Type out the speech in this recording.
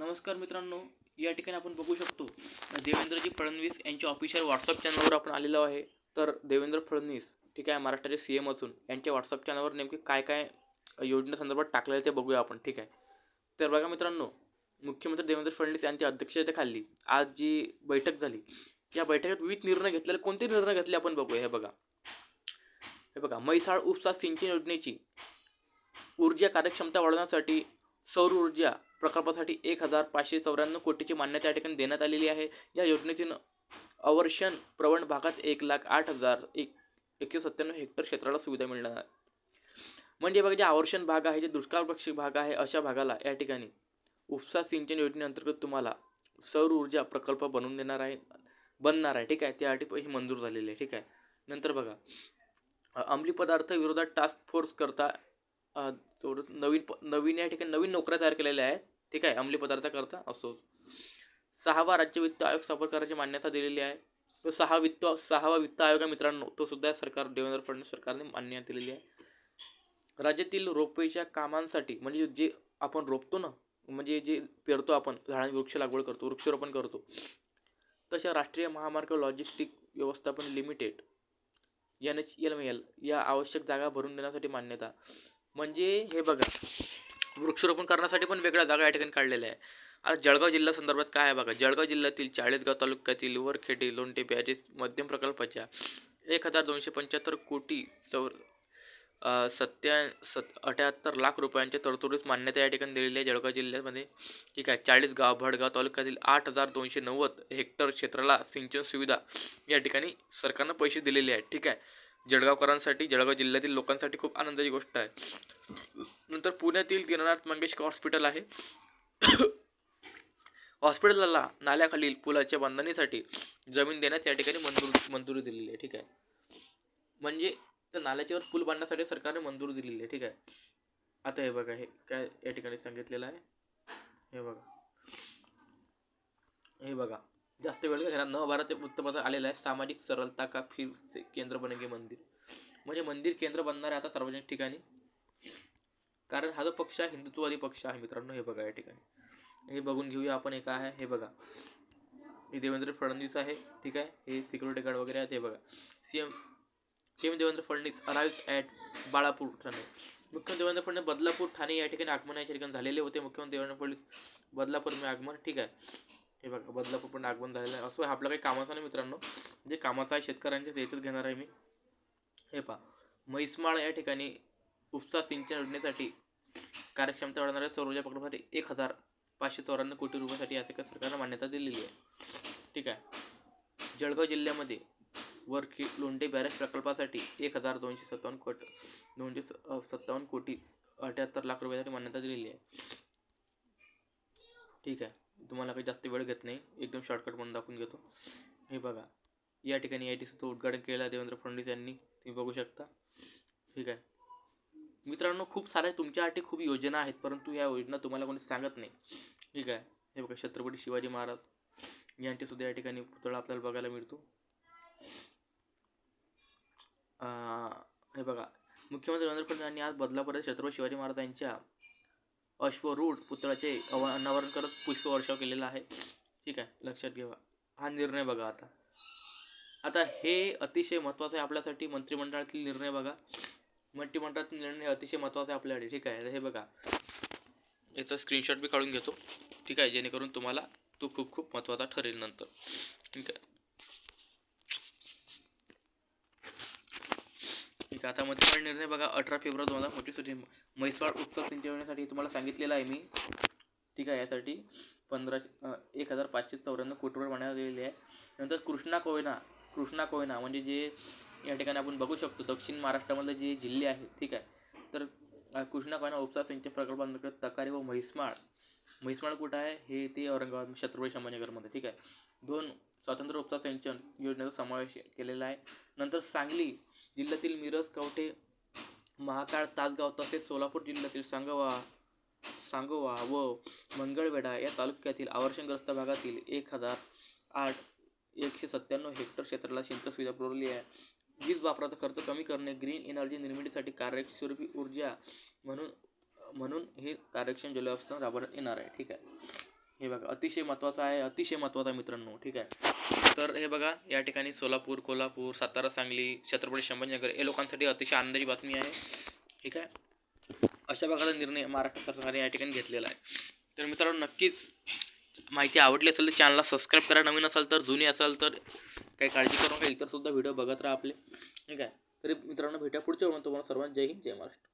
नमस्कार मित्रांनो या ठिकाणी आपण बघू शकतो देवेंद्रजी फडणवीस यांच्या ऑफिशियल व्हॉट्सअप चॅनलवर आपण आलेलो आहे. तर देवेंद्र फडणवीस ठीक आहे महाराष्ट्राचे सी एम असून यांच्या व्हॉट्सअप चॅनलवर नेमके काय काय योजनेसंदर्भात टाकलेलं ते बघूया आपण ठीक आहे. तर बघा मित्रांनो मुख्यमंत्री देवेंद्र फडणवीस यांच्या अध्यक्षतेखाली आज जी बैठक झाली या बैठकीत विविध निर्णय घेतलेले कोणते निर्णय घेतले आपण बघूया हे बघा. हे बघा म्हैसाळ उपसा सिंचन योजनेची ऊर्जा कार्यक्षमता वाढवण्यासाठी सौर ऊर्जा प्रकल्पासाठी एक हजार पाचशे चौऱ्याण्णव कोटीची मान्यता या ठिकाणी देण्यात आलेली आहे. या योजनेची अवर्षण प्रवण भागात एक लाख आठ हजार एक एकशे सत्त्याण्णव हेक्टर क्षेत्राला सुविधा मिळणार आहे. म्हणजे बघा जे आवर्षण भाग आहे जे दुष्काळपक्षी भाग आहे अशा भागाला या ठिकाणी उपसा सिंचन योजनेअंतर्गत तुम्हाला सौर ऊर्जा प्रकल्प बनवून देणार आहे बनणार आहे. ठीक आहे? त्यासाठी पैसे मंजूर झालेले आहे. ठीक आहे? नंतर बघा अंमली पदार्थ विरोधात टास्क फोर्स करता थोडं नवीन प नवीन या ठिकाणी नवीन नोकऱ्या तयार केलेल्या आहेत. ठीक आहे अंमली पदार्थाकरता असो सहावा राज्य वित्त आयोग स्थापन करायची मान्यता दिलेली आहे. तो सहा वित्त सहावा वित्त आयोग आहे मित्रांनो. तो सुद्धा सरकार देवेंद्र फडणवीस सरकारने मान्यता दिलेली आहे. राज्यातील रोपवेच्या कामांसाठी म्हणजे जे आपण रोपतो ना म्हणजे जे पेरतो आपण झाडांची वृक्ष लागवड करतो वृक्षारोपण करतो तशा राष्ट्रीय महामार्ग लॉजिस्टिक व्यवस्थापन limited N H L M L या आवश्यक जागा भरून देण्यासाठी मान्यता. म्हणजे हे बघा वृक्षारोपण करण्यासाठी पण वेगळ्या जागा या ठिकाणी काढलेल्या आहे. आज जळगाव जिल्हा संदर्भात काय आहे बघा जळगाव जिल्ह्यातील चाळीसगाव तालुक्यातील वरखेडी लोणटे बॅरेज मध्यम प्रकल्पाच्या एक हजार दोनशे पंच्याहत्तर कोटी चौर सत्या सत अठ्याहत्तर लाख रुपयांच्या तरतुदीस मान्यता या ठिकाणी दिलेली आहे जळगाव जिल्ह्यामध्ये. ठीक आहे चाळीसगाव भडगाव तालुक्यातील आठ हजार दोनशे नव्वद हेक्टर क्षेत्राला सिंचन सुविधा या ठिकाणी सरकारनं पैसे दिलेले आहेत. ठीक आहे जळगावकरांसाठी जळगाव जिल्ह्यातील लोकांसाठी खूप आनंदाची गोष्ट आहे. नंतर पुण्यातील दीनानाथ मंगेशकर हॉस्पिटल आहे. हॉस्पिटलला नाल्याखालील पुलाच्या बांधणीसाठी जमीन देण्यास या ठिकाणी मंजूर मंजुरी दिलेली आहे. ठीक आहे. म्हणजे त्या नाल्याच्यावर पूल बांधण्यासाठी सरकारने मंजुरी दिलेली आहे. ठीक आहे. आता हे बघा हे काय या ठिकाणी सांगितलेलं आहे. हे बघा. हे बघा. जास्त वेळ घेणार न ते वृत्तपत्र आलेलं आहे. सामाजिक सरलता का फिर केंद्र बनेगे मंदिर? म्हणजे मंदिर केंद्र बनणार आहे आता सार्वजनिक ठिकाणी. कारण हा जो पक्ष आहे हिंदुत्ववादी पक्ष आहे मित्रांनो हे बघा या ठिकाणी. हे बघून घेऊया आपण हे काय आहे हे बघा. हे देवेंद्र फडणवीस आहे ठीक आहे. हे सिक्युरिटी गार्ड वगैरे आहेत हे बघा. C M C M Devendra Fadnavis arrives at Balapur Thane. मुख्यमंत्री देवेंद्र फडणवीस बदलापूर ठाणे या ठिकाणी आगमन ठिकाणी झालेले होते. मुख्यमंत्री देवेंद्र फडणवीस बदलापूर मी आगमन ठीक आहे. हे बघा बदलापूर पण आगमन झालेलं आहे. असं आपलं काही कामाचं नाही मित्रांनो. जे कामाचं आहे शेतकऱ्यांच्या त्याच्यात घेणार आहे मी. हे पहा म्हैसमाळ या ठिकाणी उपसा सिंचन योजनेसाठी कार्यक्षमता वाढवणाऱ्या सौरजा प्रकल्पासाठी एक हजार पाचशे चौऱ्याण्णव कोटी रुपयासाठी या ठिकाणी सरकारनं मान्यता दिलेली आहे. ठीक आहे. जळगाव जिल्ह्यामध्ये वरखी लोंढे बॅरेज प्रकल्पासाठी एक हजार दोनशे सत्तावन्न कोट दोनशे स- सत्तावन्न कोटी अठ्याहत्तर लाख रुपयासाठी मान्यता दिलेली आहे. ठीक आहे. तुम्हाला काही जास्त वेळ घेत नाही एकदम शॉर्टकट म्हणून दाखवून घेतो. हे बघा या ठिकाणी आय टी सीचं उद्घाटन केलं आहे देवेंद्र फडणवीस यांनी. तुम्ही बघू शकता. ठीक आहे. मित्रांनो खूप साऱ्या तुमच्यासाठी खूप योजना आहेत परंतु या योजना तुम्हाला कोणी सांगत नाही. ठीक आहे. हे बघा छत्रपती शिवाजी महाराज यांचेसुद्धा या ठिकाणी पुतळा आपल्याला बघायला मिळतो. हे बघा मुख्यमंत्री देवेंद्र फडणवीस यांनी आज बदलापूर छत्रपती शिवाजी महाराज यांच्या अश्वरूढ पुतळ्याचे अव अनावरण करत पुष्पवर्षाव केलेला आहे. ठीक आहे लक्षात घ्यावा हा निर्णय बघा आता. आता हे अतिशय महत्त्वाचं आहे आपल्यासाठी मंत्रिमंडळातील निर्णय बघा. मंत्रिमंडळातील निर्णय अतिशय महत्त्वाचा आहे आपल्यासाठी. ठीक आहे हे बघा. याचा स्क्रीनशॉट बी काढून घेतो. ठीक आहे जेणेकरून तुम्हाला तो खूप खूप महत्त्वाचा ठरेल नंतर. ठीक आहे. ठीक आहे. आता मंत्रिमंडळ निर्णय बघा अठरा फेब्रुवारी दोन हजार पंचवीससाठी रोजी म्हैसवाड उत्तर सिंचन योजनेसाठी तुम्हाला सांगितलेलं आहे मी. ठीक आहे यासाठी पंधरा एक हजार पाचशे चौऱ्याण्णव कोटी रुपये मान्यता दिलेली आहे. नंतर कृष्णा कोयना कृष्णा कोयना म्हणजे जे या ठिकाणी आपण बघू शकतो दक्षिण महाराष्ट्रामधले जे जिल्हे आहेत ठीक आहे. तर कृष्णा कोयना उपसा सिंचन प्रकल्पांतर्गत तकारी व म्हैसमाळ. म्हैसमाळ कुठं आहे? हे ते औरंगाबाद छत्रपती संभाजीनगरमध्ये ठीक आहे. दोन स्वातंत्र्य उपसा सिंचन योजनेचा समावेश केलेला आहे. नंतर सांगली जिल्ह्यातील मिरज कवठे महाकाळ तासगाव तसेच सोलापूर जिल्ह्यातील सांगवा सांगोवा व मंगळवेढा या तालुक्यातील आवर्षणग्रस्त भागातील एक हजार आठ एकशे सत्त्याण्णव हेक्टर क्षेत्राला सिंचन सुविधा पुरवली आहे. वीज वापराचा खर्च कमी करणे ग्रीन एनर्जी निर्मितीसाठी कार्यस्वरूपी ऊर्जा म्हणून म्हणून हे कार्यक्षम जलव्यवस्थापन राबवण्यात येणार आहे. ठीक आहे. हे बघा अतिशय महत्त्वाचं आहे अतिशय महत्त्वाचा आहे मित्रांनो ठीक आहे. तर हे बघा या ठिकाणी सोलापूर कोल्हापूर सातारा सांगली छत्रपती संभाजीनगर या लोकांसाठी अतिशय आनंदाची बातमी आहे ठीक आहे. अशा प्रकारचा निर्णय महाराष्ट्र सरकारने या ठिकाणी घेतलेला आहे. तर मित्रांनो नक्कीच माहिती आवडली असेल तर चॅनलला सबस्क्राईब करा. नवीन असाल तर जुनी असाल तर काही काळजी करू नका. इतरसुद्धा व्हिडिओ बघत राहा आपले ठीक आहे. तरी मित्रांनो भेटा पुढच्या वेळी. तुम्हाला सर्वांना जय हिंद जय महाराष्ट्र.